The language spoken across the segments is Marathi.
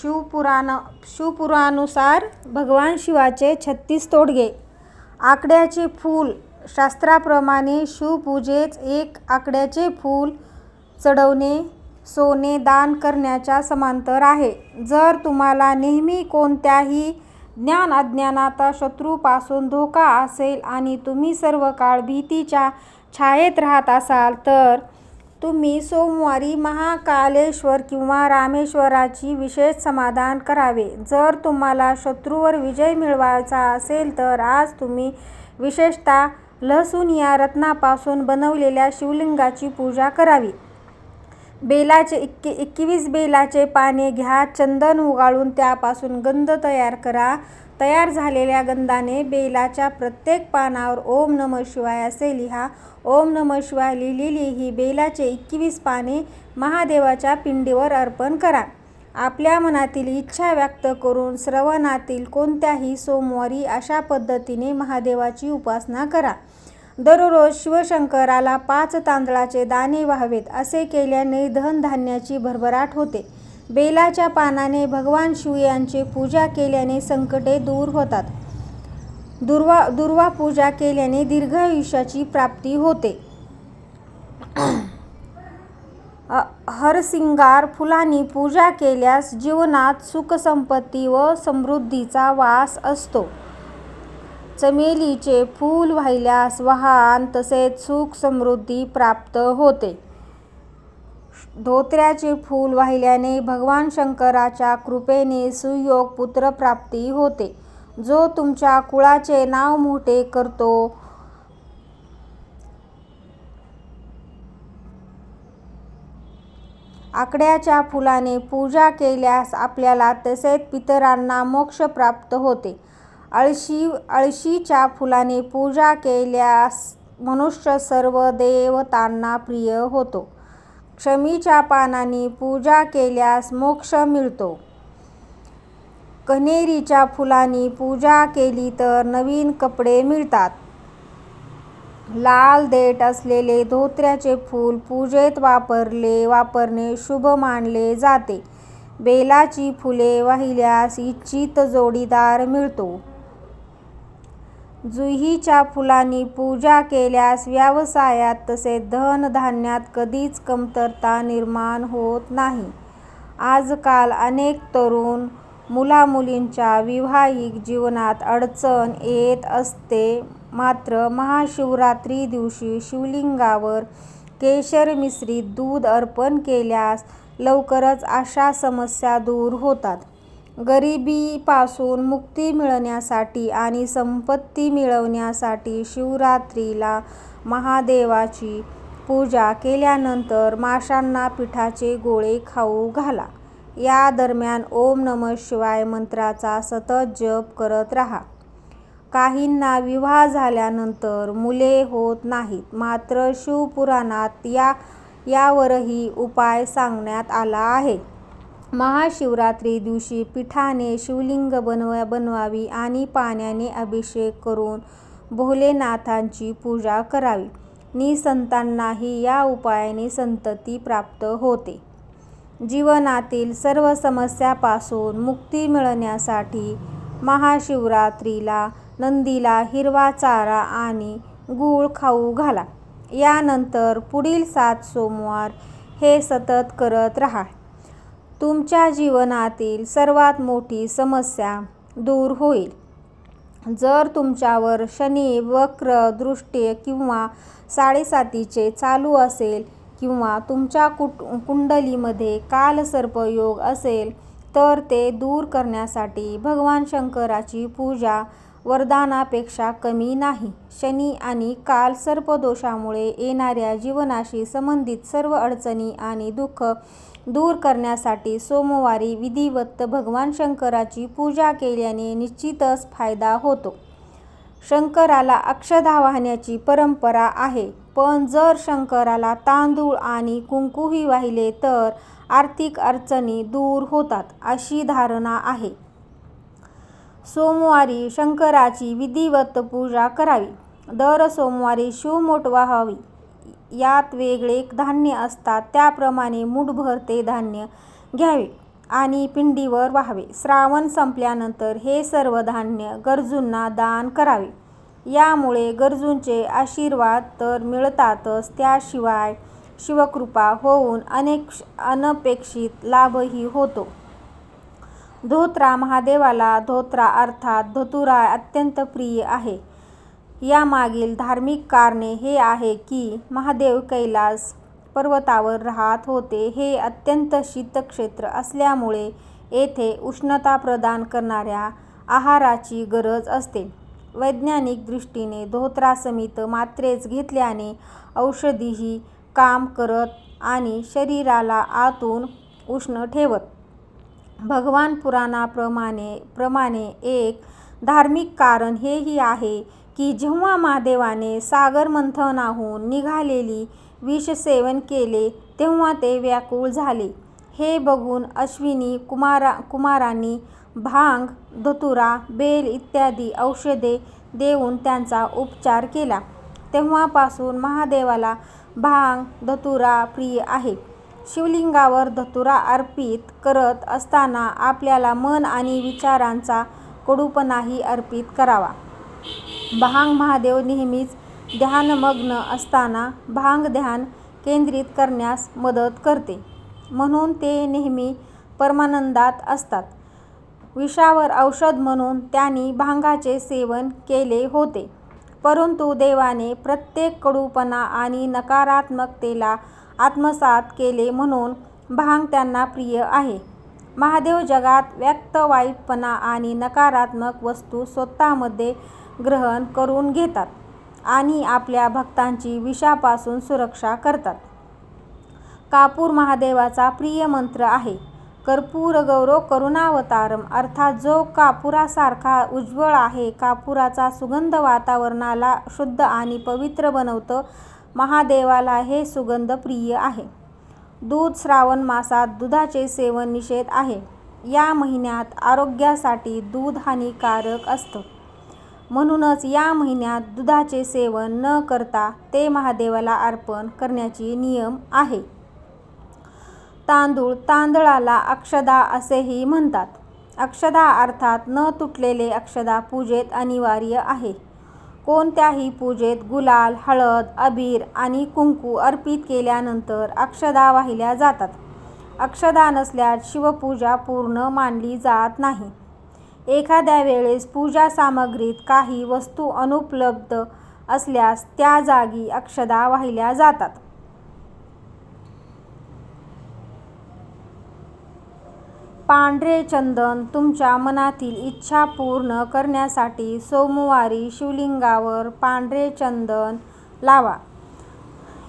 शिवपुराण शिवपुराणानुसार भगवान शिवाचे छत्तीस तोडगे आकड्याचे फूल शास्त्राप्रमाणे शिवपूजेत एक आकड्याचे फूल चढवणे सोने दान करण्याच्या समांतर आहे. जर तुम्हाला नेहमी कोणत्याही ज्ञान अज्ञानाचा शत्रूपासून धोका असेल आणि तुम्ही सर्व काळ भीतीच्या छायेत राहत असाल तर तुम्ही सोमवारी महाकालेश्वर किंवा रामेश्वराची विशेष समाधान करावे. जर तुम्हाला शत्रूवर विजय मिळवायचा असेल तर आज तुम्ही विशेषतः लसूण या रत्नापासून बनवलेल्या शिवलिंगाची पूजा करावी. बेलाचे एकवीस बेलाचे पाने घ्या. चंदन उगाळून त्यापासून गंध तयार करा. तयार झालेल्या गंधाने बेलाच्या प्रत्येक पानावर ओम नमः शिवाय असे लिहा. ओम नमः शिवाय लिहिलेली ही बेलाचे एकवीस पाने महादेवाच्या पिंडीवर अर्पण करा. आपल्या मनातील इच्छा व्यक्त करून श्रवणातील कोणत्याही सोमवारी अशा पद्धतीने महादेवाची उपासना करा. दररोज शिवशंकराला पाच तांदळाचे दाणे व्हावेत. असे केल्याने धनधान्याची भरभराट होते. बेलाच्या पानाने भगवान शिव यांची पूजा केल्याने संकटे दूर होतात. दुर्वा पूजा केल्याने दीर्घायुष्याची प्राप्ती होते. हरसिंगार फुलांनी पूजा केल्यास जीवनात सुखसंपत्ती व समृद्धीचा वास असतो. चमेलीचे फूल वाहिल्यास वाहन तसेच सुख-समृद्धी प्राप्त होते. धोत्र्याचे फूल वाहिल्याने भगवान शंकराच्या कृपेने सुयोग पुत्रप्राप्ती होते. जो तुमच्या कुळाचे नाव मोठे करतो. आकड्याच्या फुलाने पूजा केल्यास आपल्याला तसेच पितरांना मोक्ष प्राप्त होते. अळशी अळशीच्या फुलाने पूजा केल्यास मनुष्य सर्व देवतांना प्रिय होतो. शमीच्या पानांनी पूजा केल्यास मोक्ष मिळतो. कण्हेरीच्या फुलांनी पूजा केली तर नवीन कपडे मिळतात. लाल देठ असलेले धोत्र्याचे फूल पूजेत वापरले वापरणे शुभ मानले जाते. बेलाची फुले वाहिल्यास इच्छित जोडीदार मिळतो. जुहीच्या फुलांनी पूजा केल्यास व्यवसायात तसेच धन-धान्यात कधीच कमतरता निर्माण होत नाही. आजकाल अनेक तरुण मुलामुलींच्या विवाहिक जीवनात अडचण येत असते मात्र महाशिवरात्री दिवशी शिवलिंगावर केशर मिश्रित दूध अर्पण केल्यास लवकरच अशा समस्या दूर होतात. गरिबीपासून मुक्ती मिळण्यासाठी आणि संपत्ती मिळवण्यासाठी शिवरात्रीला महादेवाची पूजा केल्यानंतर माशांना पिठाचे गोळे खाऊ घाला. या दरम्यान ओम नमः शिवाय मंत्राचा सतत जप करत राहा. काहींना विवाह झाल्यानंतर मुले होत नाहीत मात्र शिवपुराणात या यावरही उपाय सांगण्यात आला आहे. महाशिवरात्री दिवशी पिठाने शिवलिंग बनवावी आणि पाण्याने अभिषेक करून भोलेनाथांची पूजा करावी. निसंतांनाही या उपायाने संतती प्राप्त होते. जीवनातील सर्व समस्यांपासून मुक्ती मिळण्यासाठी महाशिवरात्रीला नंदीला हिरवा चारा आणि गूळ खाऊ घाला. यानंतर पुढील सात सोमवार हे सतत करत राहा. तुमच्या जीवनातील सर्वात मोठी समस्या दूर होईल. जर तुमच्यावर शनी वक्र दृष्टी किंवा साडेसातीचे चालू असेल किंवा तुमच्या कुट कुंडलीमध्ये कालसर्पयोग असेल तर ते दूर करण्यासाठी भगवान शंकराची पूजा वरदानापेक्षा कमी नाही. शनी आणि काल सर्पदोषामुळे येणाऱ्या जीवनाशी संबंधित सर्व अडचणी आणि दुःख दूर करण्यासाठी सोमवारी विधिवत भगवान शंकराची पूजा केल्याने निश्चितच फायदा होतो. शंकराला अक्षता वाहण्याची परंपरा आहे पण जर शंकराला तांदूळ आणि कुंकूही वाहिले तर आर्थिक अडचणी दूर होतात अशी धारणा आहे. सोमवारी शंकराची विधिवत पूजा करावी. दर सोमवारी शिवमोठ व्हावी. यात वेगळे धान्य असतात त्याप्रमाणे मूठभर ते धान्य घ्यावे. आणि पिंडीवर व्हावे. श्रावण संपल्यानंतर हे सर्व धान्य गरजूंना दान करावे. यामुळे गरजूंचे आशीर्वाद तर मिळतातच त्याशिवाय शिवकृपा होऊन अनेक अनपेक्षित लाभही होतो. धोत्रा महादेवाला धोत्रा अर्थात धोतुराय अत्यंत प्रिय आहे. यामागील धार्मिक कारणे हे आहे की महादेव कैलास पर्वतावर राहत होते. हे अत्यंत शीतक्षेत्र असल्यामुळे येथे उष्णता प्रदान करणाऱ्या आहाराची गरज असते. वैज्ञानिक दृष्टीने धोत्रासमित मात्रेच घेतल्याने औषधीही काम करत आणि शरीराला आतून उष्ण ठेवत. भगवान पुराणाप्रमाणे प्रमाणे एक धार्मिक कारण हेही आहे की जेव्हा महादेवाने सागरमंथनाहून निघालेली विष सेवन केले तेव्हा ते व्याकुळ झाले. हे बघून अश्विनी कुमारा कुमारांनी भांग, धतुरा, बेल इत्यादी औषधे देऊन त्यांचा उपचार केला. तेव्हापासून महादेवाला भांग, धतुरा प्रिय आहे. शिवलिंगावर धतुरा अर्पित करत असताना आपल्याला मन आणि विचारांचा कडूपणाही अर्पित करावा. भांग महादेव नेहमीच ध्यानमग्न असताना भांग ध्यान केंद्रित करण्यास मदत करते म्हणून ते नेहमी परमानंदात असतात. विषावर औषध म्हणून त्यांनी भांगाचे सेवन केले होते. परंतु देवाने प्रत्येक कडूपणा आणि नकारात्मकतेला आत्मसात केले म्हणून भांग त्यांना प्रिय आहे. महादेव जगात व्यक्त वाईटपणा आणि नकारात्मक वस्तू स्वतःमध्ये ग्रहण करून घेतात आणि आपल्या भक्तांची विषापासून सुरक्षा करतात. कापूर महादेवाचा प्रिय मंत्र आहे. कर्पूर गौरव करुणावतारम् अर्थात जो कापुरासारखा उज्ज्वल आहे. कापुराचा सुगंध वातावरणाला शुद्ध आणि पवित्र बनवतं महादेवाला हे सुगंध प्रिय आहे. दूध श्रावण मासात दुधाचे सेवन निषेध आहे. या महिन्यात आरोग्यासाठी दूध हानिकारक असतं. म्हणूनच या महिन्यात दुधाचे सेवन न करता ते महादेवाला अर्पण करण्याची नियम आहे. तांदूळ तांदळाला अक्षदा असेही म्हणतात. अक्षदा अर्थात न तुटलेले अक्षदा पूजेत अनिवार्य आहे. कोणत्याही पूजेत गुलाल, हळद, अबीर आणि कुंकू अर्पित केल्यानंतर अक्षदा वाहिल्या जातात. अक्षदा नसल्यास शिवपूजा पूर्ण मानली जात नाही. एखाद्या वेळेस पूजा सामग्रीत काही वस्तू अनुपलब्ध असल्यास त्या जागी अक्षदा वाहिल्या जातात. पांढरे चंदन तुमच्या मनातील इच्छा पूर्ण करण्यासाठी सोमवारी शिवलिंगावर पांढरे चंदन लावा.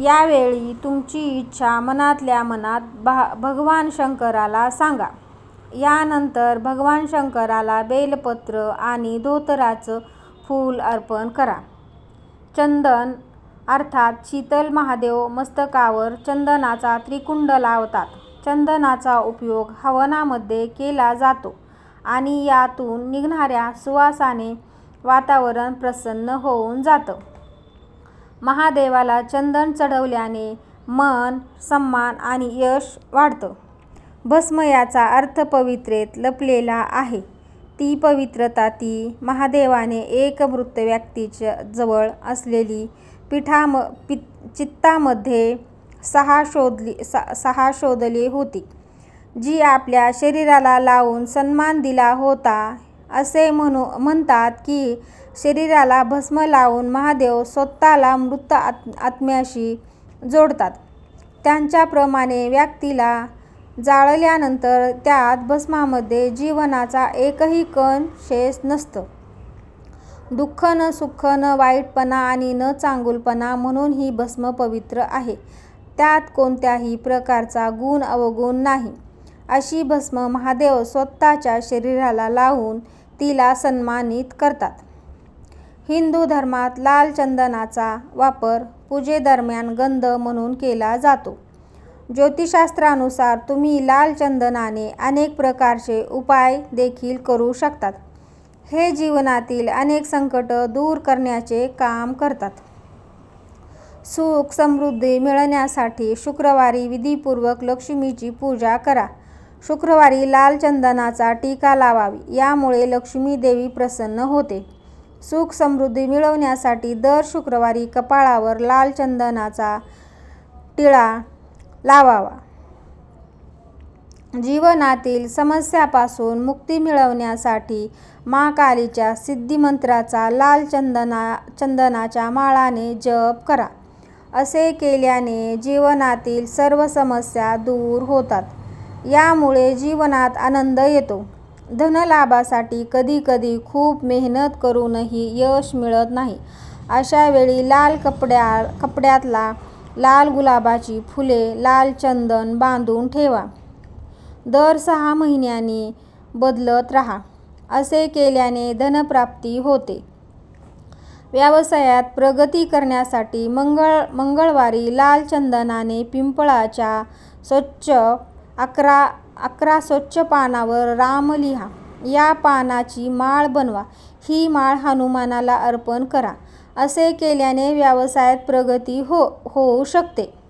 यावेळी तुमची इच्छा मनातल्या मनात भा भगवान शंकराला सांगा. यानंतर भगवान शंकराला बेलपत्र आणि धोतराचं फूल अर्पण करा. चंदन अर्थात शीतल महादेव मस्तकावर चंदनाचा त्रिकुंड लावतात. चंदनाचा उपयोग हवनामध्ये केला जातो आणि यातून निघणाऱ्या सुवासाने वातावरण प्रसन्न होऊन जातं. महादेवाला चंदन चढवल्याने मन सन्मान आणि यश वाढतं. भस्म याचा अर्थ पवित्रेत लपलेला आहे. ती पवित्रता ती महादेवाने एक मृत जवळ असलेली पिठाम पित्त चित्तामध्ये सहा शोधली सहा शोधली होती, जी आपल्या शरीराला लावून सन्मान दिला होता. असे म्हणू म्हणतात की शरीराला भस्म लावून महादेव स्वतःला मृत आत्म्याशी जोडतात. त्यांच्याप्रमाणे व्यक्तीला जाळल्यानंतर त्यात भस्मामध्ये जीवनाचा एकही कण शेष नसतं दुःख न सुख न वाईटपणा आणि न चांगुलपणा म्हणून ही भस्म पवित्र आहे. त्यात कोणत्याही प्रकारचा गुण अवगुण नाही. अशी भस्म महादेव स्वतःच्या शरीराला लावून तिला सन्मानित करतात. हिंदू धर्मात लाल चंदनाचा वापर पूजेदरम्यान गंध म्हणून केला जातो. ज्योतिषशास्त्रानुसार तुम्ही लाल चंदनाने अनेक प्रकारचे उपाय देखील करू शकतात हे जीवनातील अनेक संकटं दूर करण्याचे काम करतात. सुख समृद्धी मिळण्यासाठी शुक्रवारी विधीपूर्वक लक्ष्मीची पूजा करा. शुक्रवारी लाल चंदनाचा टीका लावावी यामुळे लक्ष्मी देवी प्रसन्न होते. सुख समृद्धी मिळवण्यासाठी दर शुक्रवारी कपाळावर लाल चंदनाचा टिळा लावावा. जीवनातील समस्यापासून मुक्ती मिळवण्यासाठी मा कालीच्या सिद्धिमंत्राचा लाल चंदना चंदनाच्या माळाने जप करा. असे केल्याने जीवनातील सर्व समस्या दूर होतात. यामुळे जीवनात आनंद येतो. धनलाभासाठी कधीकधी खूप मेहनत करूनही यश मिळत नाही. अशा वेळी लाल कपड्या कपड्यातला लाल गुलाबाची फुले लाल चंदन बांधून ठेवा. दर सहा महिन्यांनी बदलत राहा. असे केल्याने धनप्राप्ती होते. व्यवसायात प्रगती करण्यासाठी मंगळ मंगळवारी लाल चंदनाने पिंपळाच्या स्वच्छ अकरा अकरा स्वच्छ पानावर राम लिहा. या पानाची माळ बनवा. ही माळ हनुमानाला अर्पण करा. असे केल्याने व्यवसायात प्रगती हो होऊ शकते.